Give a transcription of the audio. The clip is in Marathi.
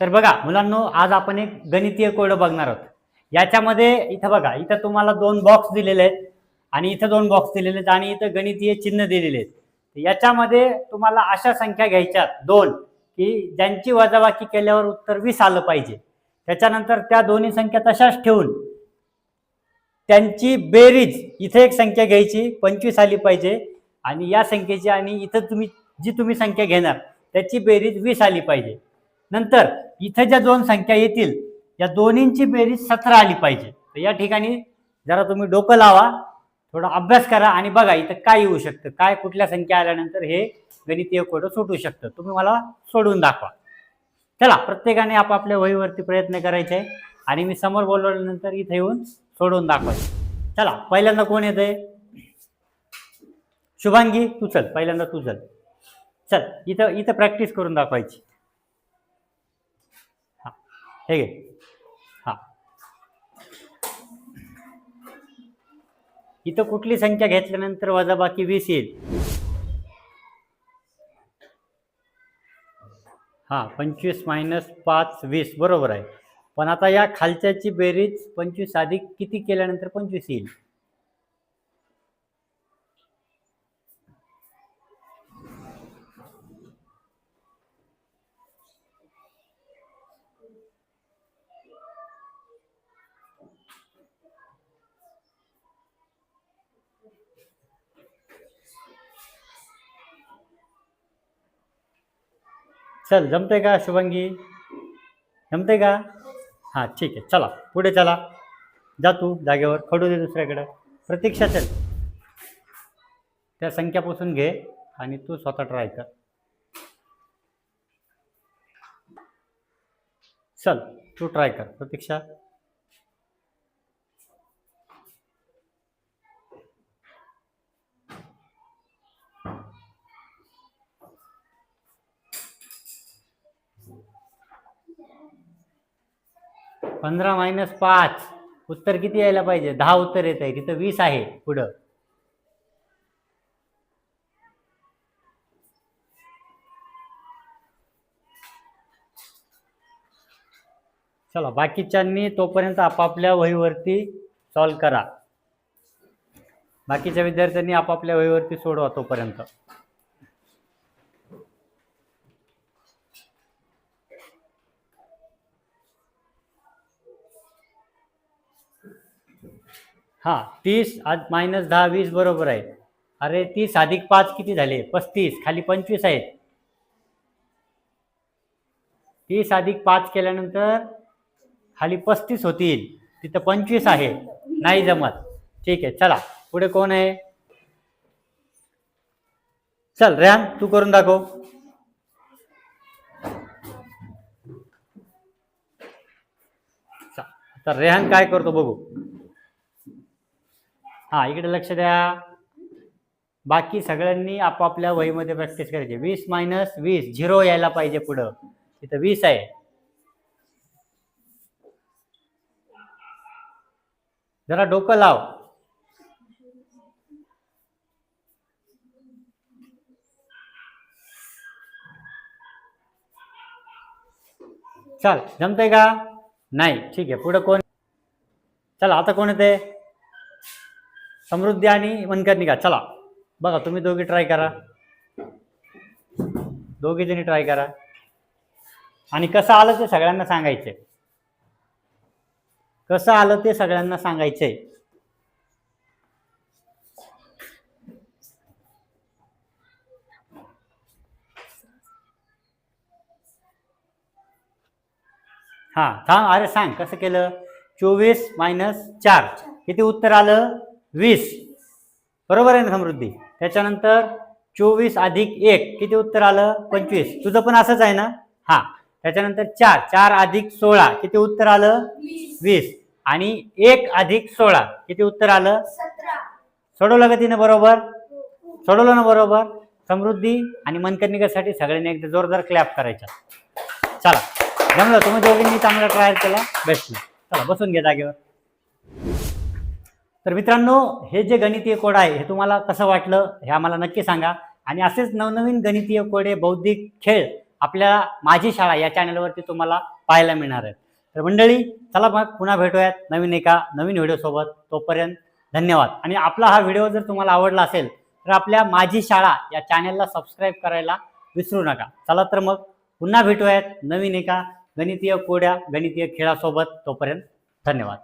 तर बघा मुलांनो आज आपण एक गणितीय कोड बघणार आहोत. याच्यामध्ये इथं बघा इथं तुम्हाला दोन बॉक्स दिलेले आहेत आणि इथं दोन बॉक्स दिलेले आहेत आणि इथं गणितीय चिन्ह दिलेले आहेत. याच्यामध्ये तुम्हाला अशा संख्या घ्यायच्या दोन की ज्यांची वजाबाकी केल्यावर उत्तर वीस आलं पाहिजे. त्याच्यानंतर त्या दोन्ही संख्या तशाच ठेवून त्यांची बेरीज इथे एक संख्या घ्यायची पंचवीस आली पाहिजे. आणि या संख्येची आणि इथं तुम्ही जी तुम्ही संख्या घेणार त्याची बेरीज वीस आली पाहिजे. नंतर इथं ज्या दोन संख्या येतील या दोन्हींची बेरीज सतरा आली पाहिजे. तर या ठिकाणी जरा तुम्ही डोकं लावा थोडा अभ्यास करा आणि बघा इथं काय येऊ शकतं काय कुठल्या संख्या आल्यानंतर हे गणितीय कोड सुटू शकतं. तुम्ही मला सोडून दाखवा. चला प्रत्येकाने आपापल्या वहीवरती प्रयत्न करायचे आहे आणि मी समोर बोलवल्यानंतर इथे येऊन सोडून दाखवायचं चला पहिल्यांदा कोण येतंय? शुभांगी तू चल पहिल्यांदा तू चल. चल इथं इथं प्रॅक्टिस करून दाखवायची. हां हे घे. इथं कुठली संख्या घेतल्यानंतर वजाबाकी वीस येईल? हा पंचवीस मायनस पाच वीस बरोबर आहे. पण आता या खालच्याची बेरीज पंचवीस अधिक किती केल्यानंतर पंचवीस येईल? चल जमते का शुभंगी? जमते का? हां ठीक आहे. चला पुढे चला. जा तू जागेवर खडू दे दुसऱ्याकडं. प्रतीक्षा चल. त्या संख्यापासून घे आणि तू स्वतः ट्राय कर. चल तू ट्राय कर. प्रतीक्षा. पंधरा मायनस पाच. उत्तर किती यायला पाहिजे? दहा उत्तर येत आहे. तिथं वीस आहे पुढं. चला बाकीच्यांनी तोपर्यंत आपापल्या वहीवरती सॉल्व करा. बाकीच्या विद्यार्थ्यांनी आपापल्या वहीवरती सोडवा तोपर्यंत. हां तीस आज मायनस दहा वीस बरोबर आहे. अरे तीस अधिक पाच किती झाले? पस्तीस खाली पंचवीस आहेत. तीस अधिक पाच केल्यानंतर खाली पस्तीस होतील. तिथं पंचवीस आहे. नाही जमत. ठीक आहे चला. पुढे कोण आहे? चल रेहान तू करून दाखव. तर रेहान काय करतो बघू. हा इकडे लक्ष द्या. बाकी सगळ्यांनी आपापल्या वहीमध्ये प्रॅक्टिस करायची. वीस मायनस वीस झिरो यायला पाहिजे पुढं. तिथं वीस आहे. जरा डोकं लाव. चल जमतंय का? नाही ठीक आहे. पुढं कोण? चला आता कोण येते समृद्धी आणि मनकर्णिका चला बघा तुम्ही दोघी ट्राय करा. दोघी जणी ट्राय करा. आणि कसं आलं ते सगळ्यांना सांगायचंय. कसं आलं ते सगळ्यांना सांगायचंय. हां थांब अरे सांग कसं केलं? चोवीस मायनस चार. किती उत्तर आलं? वीस. बरोबर आहे ना समृद्धी? त्याच्यानंतर चोवीस अधिक एक किती उत्तर आलं? पंचवीस. तुझं पण असंच आहे ना? हां. त्याच्यानंतर चार चार अधिक सोळा किती उत्तर आलं? वीस. आणि एक अधिक सोळा किती उत्तर आलं? सोडवलं का तिनं बरोबर? सोडवलं ना बरोबर? समृद्धी आणि मनकर्णिकासाठी सगळ्यांनी एकदा जोरदार क्लॅप करायचा. चला. जमलं? तुम्ही दोघींनी चांगला ट्रायल केला? बेस्ट चला बसून घ्या जागेवर. तर मित्रांनो हे जे गणितीय कोड आहे हे तुम्हाला कसं वाटलं हे आम्हाला नक्की सांगा. आणि असेच नवनवीन गणितीय कोडे बौद्धिक खेळ आपल्या माझी शाळा या चॅनलवरती तुम्हाला पाहायला मिळणार आहेत. तर मंडळी चला मग पुन्हा भेटूयात नवीन एका नवीन व्हिडिओसोबत. तोपर्यंत धन्यवाद. आणि आपला हा व्हिडिओ जर तुम्हाला आवडला असेल तर आपल्या माझी शाळा या चॅनलला सबस्क्राईब करायला विसरू नका. चला तर मग पुन्हा भेटूयात नवीन एका गणितीय कोड्या गणितीय खेळासोबत. तोपर्यंत धन्यवाद.